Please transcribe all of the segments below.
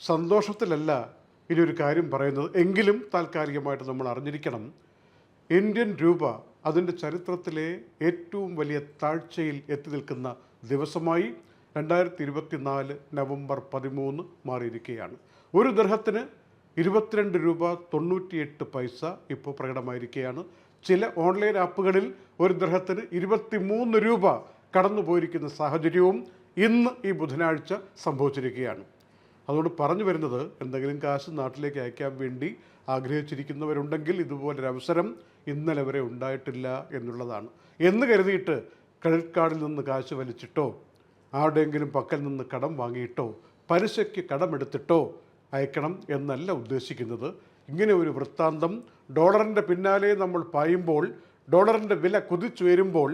സന്തോഷത്തിലല്ല ഇനി ഒരു കാര്യം പറയുന്നത്. എങ്കിലും താൽക്കാലികമായിട്ട് നമ്മൾ അറിഞ്ഞിരിക്കണം. ഇന്ത്യൻ രൂപ അതിന്റെ ചരിത്രത്തിലെ ഏറ്റവും വലിയ താഴ്ചയിൽ എത്തി നിൽക്കുന്ന ദിവസമായി രണ്ടായിരത്തി ഇരുപത്തിനാല് നവംബർ പതിമൂന്ന് മാറിയിരിക്കുകയാണ്. ഒരു ദർഹത്തിന് ഇരുപത്തിരണ്ട് രൂപ തൊണ്ണൂറ്റിയെട്ട് പൈസ ഇപ്പോൾ പ്രകടമായിരിക്കുകയാണ്. ചില ഓൺലൈൻ ആപ്പുകളിൽ ഒരു ദർഹത്തിന് ഇരുപത്തിമൂന്ന് രൂപ കടന്നു പോയിരിക്കുന്ന സാഹചര്യവും ഇന്ന് ഈ ബുധനാഴ്ച സംഭവിച്ചിരിക്കുകയാണ്. അതുകൊണ്ട് പറഞ്ഞു വരുന്നത് എന്തെങ്കിലും കാശ് നാട്ടിലേക്ക് അയക്കാൻ വേണ്ടി ആഗ്രഹിച്ചിരിക്കുന്നവരുണ്ടെങ്കിൽ ഇതുപോലൊരു അവസരം ഇന്നലെ വരെ ഉണ്ടായിട്ടില്ല എന്നുള്ളതാണ്. എന്ന് കരുതിയിട്ട് ക്രെഡിറ്റ് കാർഡിൽ നിന്ന് കാശ് വലിച്ചിട്ടോ ആരുടെയെങ്കിലും പക്കൽ നിന്ന് കടം വാങ്ങിയിട്ടോ പലിശയ്ക്ക് കടമെടുത്തിട്ടോ അയക്കണം എന്നല്ല ഉദ്ദേശിക്കുന്നത്. ഇങ്ങനെ ഒരു വൃത്താന്തം ഡോളറിന്റെ പിന്നാലെ നമ്മൾ പായുമ്പോൾ ഡോളറിന്റെ വില കുതിച്ചുയരുമ്പോൾ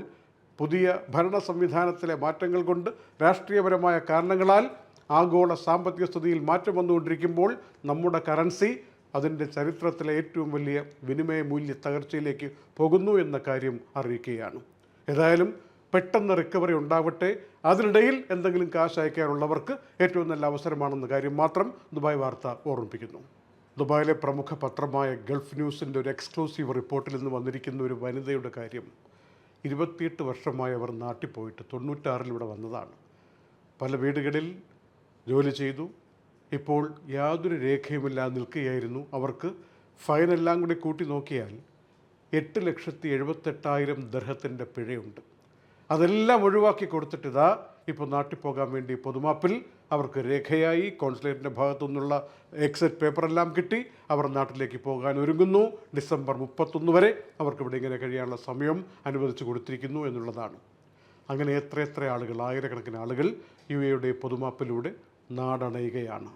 പുതിയ ഭരണ സംവിധാനത്തിലെ മാറ്റങ്ങൾ കൊണ്ട് രാഷ്ട്രീയപരമായ കാരണങ്ങളാൽ ആഗോള സാമ്പത്തിക സ്ഥിതിയിൽ മാറ്റം വന്നുകൊണ്ടിരിക്കുമ്പോൾ നമ്മുടെ കറൻസി അതിന്റെ ചരിത്രത്തിലെ ഏറ്റവും വലിയ വിനിമയ മൂല്യ തകർച്ചയിലേക്ക് പോകുന്നു എന്ന കാര്യം അറിയിക്കുകയാണ്. ഏതായാലും പെട്ടെന്ന് റിക്കവറി ഉണ്ടാവട്ടെ. അതിനിടയിൽ എന്തെങ്കിലും കാശ് അയക്കാനുള്ളവർക്ക് ഏറ്റവും നല്ല അവസരമാണെന്ന കാര്യം മാത്രം ദുബായ് വാർത്ത ഓർമ്മിപ്പിക്കുന്നു. ദുബായിലെ പ്രമുഖ പത്രമായ ഗൾഫ് ന്യൂസിന്റെ ഒരു എക്സ്ക്ലൂസീവ് റിപ്പോർട്ടിൽ നിന്ന് വന്നിരിക്കുന്ന ഒരു വനിതയുടെ കാര്യം ഇരുപത്തിയെട്ട് വർഷമായി അവർ നാട്ടിൽ പോയിട്ട് തൊണ്ണൂറ്റാറിൽ ഇവിടെ വന്നതാണ്. പല വീടുകളിൽ ജോലി ചെയ്തു. ഇപ്പോൾ യാതൊരു രേഖയുമില്ലാതെ നിൽക്കുകയായിരുന്നു. അവർക്ക് ഫൈനെല്ലാം കൂടി കൂട്ടി നോക്കിയാൽ എട്ട് ലക്ഷത്തി എഴുപത്തെട്ടായിരം ദർഹത്തിന്റെ പിഴയുണ്ട്. അതെല്ലാം ഒഴിവാക്കി കൊടുത്തിട്ട് ഇതാ ഇപ്പോൾ നാട്ടിൽ പോകാൻ വേണ്ടി പൊതുമാപ്പിൽ അവർക്ക് രേഖയായി കോൺസുലേറ്റിന്റെ ഭാഗത്തു നിന്നുള്ള എക്സിറ്റ് പേപ്പറെല്ലാം കിട്ടി അവർ നാട്ടിലേക്ക് പോകാൻ ഒരുങ്ങുന്നു. ഡിസംബർ മുപ്പത്തൊന്ന് വരെ അവർക്ക് ഇവിടെ ഇങ്ങനെ കഴിയാനുള്ള സമയം അനുവദിച്ചു കൊടുത്തിരിക്കുന്നു എന്നുള്ളതാണ്. അങ്ങനെ എത്രയെത്ര ആളുകൾ ആയിരക്കണക്കിന് ആളുകൾ യു എയുടെ പൊതുമാപ്പിലൂടെ നാടണയുകയാണ്.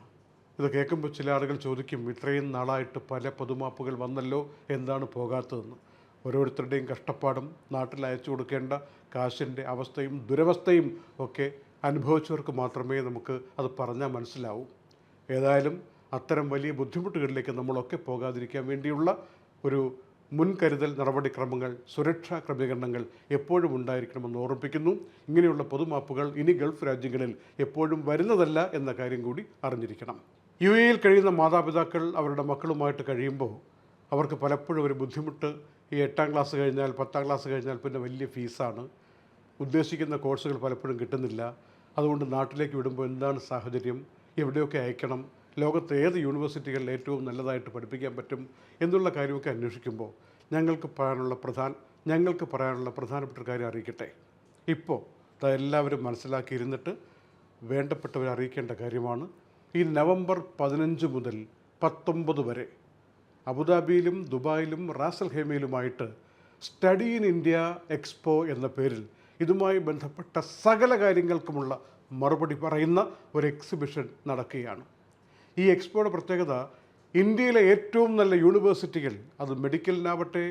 ഇത് കേൾക്കുമ്പോൾ ചില ആളുകൾ ചോദിക്കും ഇത്രയും നാളായിട്ട് പല പൊതുമാപ്പുകൾ വന്നല്ലോ എന്താണ് പോകാത്തതെന്ന്? ഓരോരുത്തരുടെയും കഷ്ടപ്പാടും നാട്ടിൽ അയച്ചു കൊടുക്കേണ്ട കാശിന്റെ അവസ്ഥയും ദുരവസ്ഥയും ഒക്കെ അനുഭവിച്ചവർക്ക് മാത്രമേ നമുക്ക് അത് പറഞ്ഞാൽ മനസ്സിലാവൂ. ഏതായാലും അത്തരം വലിയ ബുദ്ധിമുട്ടുകളിലേക്ക് നമ്മളൊക്കെ പോകാതിരിക്കാൻ വേണ്ടിയുള്ള ഒരു മുൻകരുതൽ നടപടിക്രമങ്ങൾ സുരക്ഷാ ക്രമീകരണങ്ങൾ എപ്പോഴും ഉണ്ടായിരിക്കണമെന്ന് ഓർമ്മിപ്പിക്കുന്നു. ഇങ്ങനെയുള്ള പൊതുമാപ്പുകൾ ഇനി ഗൾഫ് രാജ്യങ്ങളിൽ എപ്പോഴും വരുന്നതല്ല എന്ന കാര്യം കൂടി അറിഞ്ഞിരിക്കണം. യു എയിൽ കഴിയുന്ന മാതാപിതാക്കൾ അവരുടെ മക്കളുമായിട്ട് കഴിയുമ്പോൾ അവർക്ക് പലപ്പോഴും ഒരു ബുദ്ധിമുട്ട്. ഈ എട്ടാം ക്ലാസ് കഴിഞ്ഞാൽ പത്താം ക്ലാസ് കഴിഞ്ഞാൽ പിന്നെ വലിയ ഫീസാണ്. ഉദ്ദേശിക്കുന്ന കോഴ്സുകൾ പലപ്പോഴും കിട്ടുന്നില്ല. അതുകൊണ്ട് നാട്ടിലേക്ക് വിടുമ്പോൾ എന്താണ് സാഹചര്യം? എവിടെയൊക്കെ അയക്കണം? ലോകത്തെ ഏത് യൂണിവേഴ്സിറ്റികളിൽ ഏറ്റവും നല്ലതായിട്ട് പഠിപ്പിക്കാൻ പറ്റും എന്നുള്ള കാര്യമൊക്കെ അന്വേഷിക്കുമ്പോൾ ഞങ്ങൾക്ക് പറയാനുള്ള പ്രധാന ഞങ്ങൾക്ക് പറയാനുള്ള പ്രധാനപ്പെട്ട കാര്യം അറിയിക്കട്ടെ. ഇപ്പോൾ എല്ലാവരും മനസ്സിലാക്കിയിരുന്നിട്ട് വേണ്ടപ്പെട്ടവരെ അറിയിക്കേണ്ട കാര്യമാണ്. ഈ നവംബർ പതിനഞ്ച് മുതൽ പത്തൊമ്പത് വരെ അബുദാബിയിലും ദുബായിലും റാസൽ ഹേമയിലുമായിട്ട് സ്റ്റഡി ഇൻ ഇന്ത്യ എക്സ്പോ എന്ന പേരിൽ ഇതുമായി ബന്ധപ്പെട്ട സകല കാര്യങ്ങൾക്കുമുള്ള മറുപടി പറയുന്ന ഒരു എക്സിബിഷൻ നടക്കുകയാണ്. ഈ എക്സ്പോയുടെ പ്രത്യേകത ഇന്ത്യയിലെ ഏറ്റവും നല്ല യൂണിവേഴ്സിറ്റികൾ അത് മെഡിക്കലിനാവട്ടെ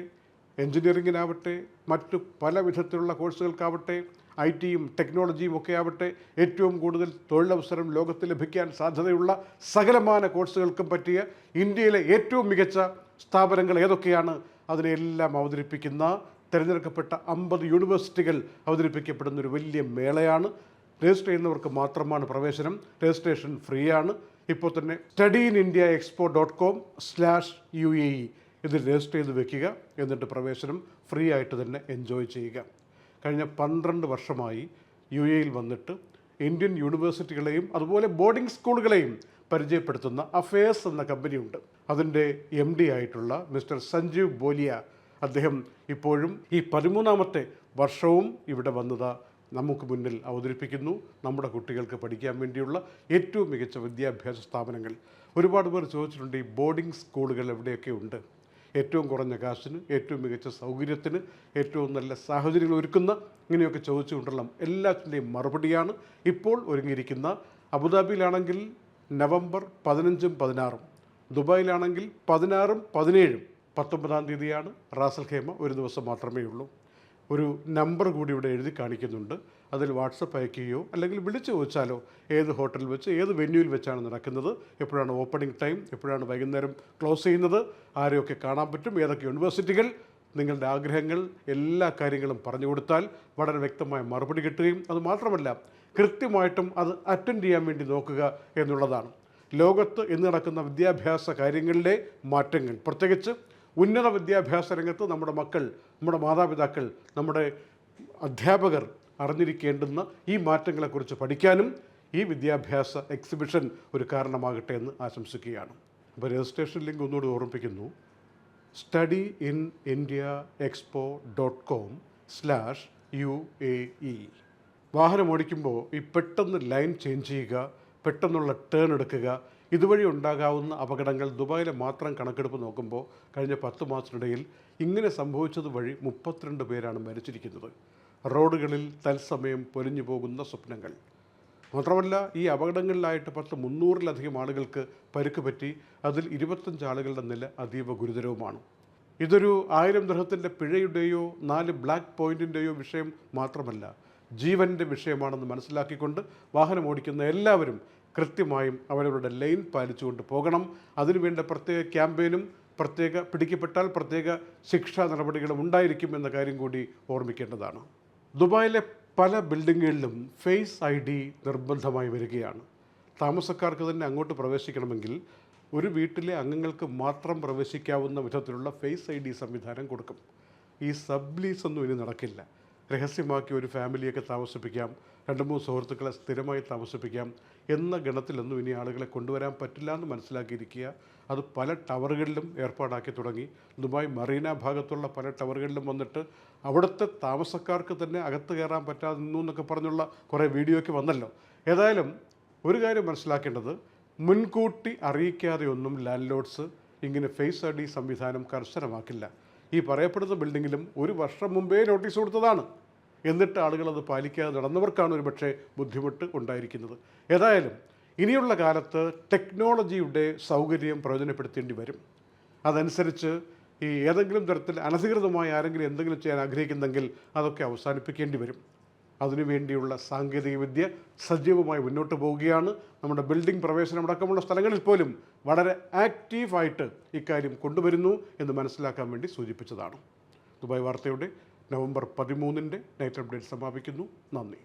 എഞ്ചിനീയറിങ്ങിനാവട്ടെ മറ്റു പല വിധത്തിലുള്ള കോഴ്സുകൾക്കാവട്ടെ ഐ ടിയും ടെക്നോളജിയും ഒക്കെ ആവട്ടെ ഏറ്റവും കൂടുതൽ തൊഴിലവസരം ലോകത്ത് ലഭിക്കാൻ സാധ്യതയുള്ള സകലമാന കോഴ്സുകൾക്കും പറ്റിയ ഇന്ത്യയിലെ ഏറ്റവും മികച്ച സ്ഥാപനങ്ങൾ ഏതൊക്കെയാണ്? അതിനെല്ലാം അവതരിപ്പിക്കുന്ന തിരഞ്ഞെടുക്കപ്പെട്ട അമ്പത് യൂണിവേഴ്സിറ്റികൾ അവതരിപ്പിക്കപ്പെടുന്ന ഒരു വലിയ മേളയാണ്. രജിസ്റ്റർ ചെയ്യുന്നവർക്ക് മാത്രമാണ് പ്രവേശനം. രജിസ്ട്രേഷൻ ഫ്രീ ആണ് ഇപ്പോൾ തന്നെ study in India expo dot com slash U A E ഇതിൽ രജിസ്റ്റർ ചെയ്ത് വെക്കുക. എന്നിട്ട് പ്രവേശനം ഫ്രീ ആയിട്ട് തന്നെ എൻജോയ് ചെയ്യുക. കഴിഞ്ഞ പന്ത്രണ്ട് വർഷമായി യു എയിൽ വന്നിട്ട് ഇന്ത്യൻ യൂണിവേഴ്സിറ്റികളെയും അതുപോലെ ബോർഡിംഗ് സ്കൂളുകളെയും പരിചയപ്പെടുത്തുന്ന അഫയേഴ്സ് എന്ന കമ്പനിയുണ്ട്. അതിന്റെ എം ഡി ആയിട്ടുള്ള മിസ്റ്റർ സഞ്ജീവ് ബോലിയ അദ്ദേഹം ഇപ്പോഴും ഈ പതിമൂന്നാമത്തെ വർഷവും ഇവിടെ വന്നത് നമുക്ക് മുന്നിൽ അവതരിപ്പിക്കുന്നു നമ്മുടെ കുട്ടികൾക്ക് പഠിക്കാൻ വേണ്ടിയുള്ള ഏറ്റവും മികച്ച വിദ്യാഭ്യാസ സ്ഥാപനങ്ങൾ. ഒരുപാട് പേർ ചോദിച്ചിട്ടുണ്ട് ഈ ബോർഡിംഗ് സ്കൂളുകൾ എവിടെയൊക്കെ ഉണ്ട്? ഏറ്റവും കുറഞ്ഞ കാശിന് ഏറ്റവും മികച്ച സൗകര്യത്തിന് ഏറ്റവും നല്ല സാഹചര്യങ്ങൾ ഒരുക്കുന്ന ഇങ്ങനെയൊക്കെ ചോദിച്ചുകൊണ്ടുള്ള എല്ലാത്തിന്റെയും മറുപടിയാണ് ഇപ്പോൾ ഒരുങ്ങിയിരിക്കുന്ന അബുദാബിയിലാണെങ്കിൽ നവംബർ പതിനഞ്ചും പതിനാറും ദുബായിലാണെങ്കിൽ പതിനാറും പതിനേഴും പത്തൊമ്പതാം തീയതിയാണ് റാസൽ ഖേമ ഒരു ദിവസം മാത്രമേ ഉള്ളൂ ഒരു നമ്പർ കൂടി ഇവിടെ എഴുതി കാണിക്കുന്നുണ്ട്. അതിൽ വാട്സപ്പ് അയക്കുകയോ അല്ലെങ്കിൽ വിളിച്ചു ചോദിച്ചാലോ ഏത് ഹോട്ടലിൽ വെച്ച് ഏത് വെന്യൂവിൽ വെച്ചാണ് നടക്കുന്നത് എപ്പോഴാണ് ഓപ്പണിംഗ് ടൈം എപ്പോഴാണ് വൈകുന്നേരം ക്ലോസ് ചെയ്യുന്നത് ആരെയൊക്കെ കാണാൻ പറ്റും ഏതൊക്കെ യൂണിവേഴ്സിറ്റികൾ നിങ്ങളുടെ ആഗ്രഹങ്ങൾ എല്ലാ കാര്യങ്ങളും പറഞ്ഞു കൊടുത്താൽ വളരെ വ്യക്തമായ മറുപടി കിട്ടുകയും അത് മാത്രമല്ല കൃത്യമായിട്ടും അത് അറ്റൻഡ് ചെയ്യാൻ വേണ്ടി നോക്കുക എന്നുള്ളതാണ്. ലോകത്ത് ഇന്ന് നടക്കുന്ന വിദ്യാഭ്യാസ കാര്യങ്ങളിലെ മാറ്റങ്ങൾ. പ്രത്യേകിച്ച് ഉന്നത വിദ്യാഭ്യാസ രംഗത്ത് നമ്മുടെ മക്കൾ നമ്മുടെ മാതാപിതാക്കൾ നമ്മുടെ അധ്യാപകർ അറിഞ്ഞിരിക്കേണ്ടുന്ന ഈ മാറ്റങ്ങളെക്കുറിച്ച് പഠിക്കാനും ഈ വിദ്യാഭ്യാസ എക്സിബിഷൻ ഒരു കാരണമാകട്ടെ എന്ന് ആശംസിക്കുകയാണ്. അപ്പോൾ രജിസ്ട്രേഷൻ ലിങ്ക് ഒന്നുകൂടി ഓർമ്മിപ്പിക്കുന്നു. Study in India expo dot com slash U A E വാഹനം ഓടിക്കുമ്പോൾ ഈ പെട്ടെന്ന് ലൈൻ ചേഞ്ച് ചെയ്യുക പെട്ടെന്നുള്ള ടേൺ എടുക്കുക ഇതുവഴി ഉണ്ടാകാവുന്ന അപകടങ്ങൾ ദുബായിലെ മാത്രം കണക്കെടുപ്പ് നോക്കുമ്പോൾ കഴിഞ്ഞ പത്ത് മാസത്തിനിടയിൽ ഇങ്ങനെ സംഭവിച്ചത് വഴി മുപ്പത്തിരണ്ട് പേരാണ് മരിച്ചിരിക്കുന്നത്. റോഡുകളിൽ തത്സമയം പൊലിഞ്ഞു പോകുന്ന സ്വപ്നങ്ങൾ. മാത്രമല്ല ഈ അപകടങ്ങളിലായിട്ട് പത്ത് മുന്നൂറിലധികം ആളുകൾക്ക് പരുക്ക് പറ്റി അതിൽ ഇരുപത്തഞ്ച് ആളുകളുടെ നില അതീവ ഗുരുതരവുമാണ്. ഇതൊരു ആയിരം ഗ്രഹത്തിന്റെ പിഴയുടെയോ നാല് ബ്ലാക്ക് പോയിന്റിന്റെയോ വിഷയം മാത്രമല്ല ജീവന്റെ വിഷയമാണെന്ന് മനസ്സിലാക്കിക്കൊണ്ട് വാഹനം ഓടിക്കുന്ന എല്ലാവരും കൃത്യമായും അവരവരുടെ ലൈൻ പാലിച്ചുകൊണ്ട് പോകണം. അതിനുവേണ്ട പ്രത്യേക ക്യാമ്പയിനും പ്രത്യേക പിടിക്കപ്പെട്ടാൽ പ്രത്യേക ശിക്ഷാ നടപടികളും ഉണ്ടായിരിക്കും എന്ന കാര്യം കൂടി ഓർമ്മിക്കേണ്ടതാണ്. ദുബായിലെ പല ബിൽഡിങ്ങുകളിലും ഫേസ് ഐ ഡി നിർബന്ധമായി വരികയാണ്. താമസക്കാർക്ക് തന്നെ അങ്ങോട്ട് പ്രവേശിക്കണമെങ്കിൽ ഒരു വീട്ടിലെ അംഗങ്ങൾക്ക് മാത്രം പ്രവേശിക്കാവുന്ന വിധത്തിലുള്ള ഫേസ് ഐ ഡി സംവിധാനം കൊടുക്കും. ഈ സബ്ലീസ് ഒന്നും ഇനി നടക്കില്ല. രഹസ്യമാക്കി ഒരു ഫാമിലിയൊക്കെ താമസിപ്പിക്കാം. രണ്ട് മൂന്ന് സുഹൃത്തുക്കളെ സ്ഥിരമായി താമസിപ്പിക്കാം എന്ന ഗണത്തിലൊന്നും ഇനി ആളുകളെ കൊണ്ടുവരാൻ പറ്റില്ല എന്ന് മനസ്സിലാക്കിയിരിക്കുക. അത് പല ടവറുകളിലും ഏർപ്പാടാക്കി തുടങ്ങി. ദുബായ് മറീന ഭാഗത്തുള്ള പല ടവറുകളിലും വന്നിട്ട് അവിടുത്തെ താമസക്കാർക്ക് തന്നെ അകത്ത് കയറാൻ പറ്റാതെ നിന്നു എന്നൊക്കെ പറഞ്ഞുള്ള കുറേ വീഡിയോ ഒക്കെ വന്നല്ലോ. ഏതായാലും ഒരു കാര്യം മനസ്സിലാക്കേണ്ടത്. മുൻകൂട്ടി അറിയിക്കാതെ ഒന്നും ലാൻഡ് ലോഡ്സ് ഇങ്ങനെ ഫേസ് ഐ സംവിധാനം കർശനമാക്കില്ല. ഈ പറയപ്പെടുന്ന ബിൽഡിങ്ങിലും ഒരു വർഷം മുമ്പേ നോട്ടീസ് കൊടുത്തതാണ്. എന്നിട്ട് ആളുകൾ അത് പാലിക്കാതെ നടന്നവർക്കാണ് ഒരു പക്ഷേ ബുദ്ധിമുട്ട് ഉണ്ടായിരിക്കുന്നത്. ഏതായാലും ഇനിയുള്ള കാലത്ത് ടെക്നോളജിയുടെ സൗകര്യം പ്രയോജനപ്പെടുത്തേണ്ടി വരും. അതനുസരിച്ച് ഈ ഏതെങ്കിലും തരത്തിൽ അനധികൃതമായി ആരെങ്കിലും എന്തെങ്കിലും ചെയ്യാൻ ആഗ്രഹിക്കുന്നെങ്കിൽ അതൊക്കെ അവസാനിപ്പിക്കേണ്ടി വരും. അതിനുവേണ്ടിയുള്ള സാങ്കേതികവിദ്യ സജീവമായി മുന്നോട്ട് പോവുകയാണ്. നമ്മുടെ ബിൽഡിംഗ് പ്രവേശനം അടക്കമുള്ള സ്ഥലങ്ങളിൽ പോലും വളരെ ആക്റ്റീവായിട്ട് ഇക്കാര്യം കൊണ്ടുവരുന്നു എന്ന് മനസ്സിലാക്കാൻ വേണ്ടി സൂചിപ്പിച്ചതാണ്. ദുബായ് വാർത്തയുടെ നവംബർ പതിമൂന്നിന്റെ നൈറ്റ് അപ്ഡേറ്റ് സമാപിക്കുന്നു. നന്ദി.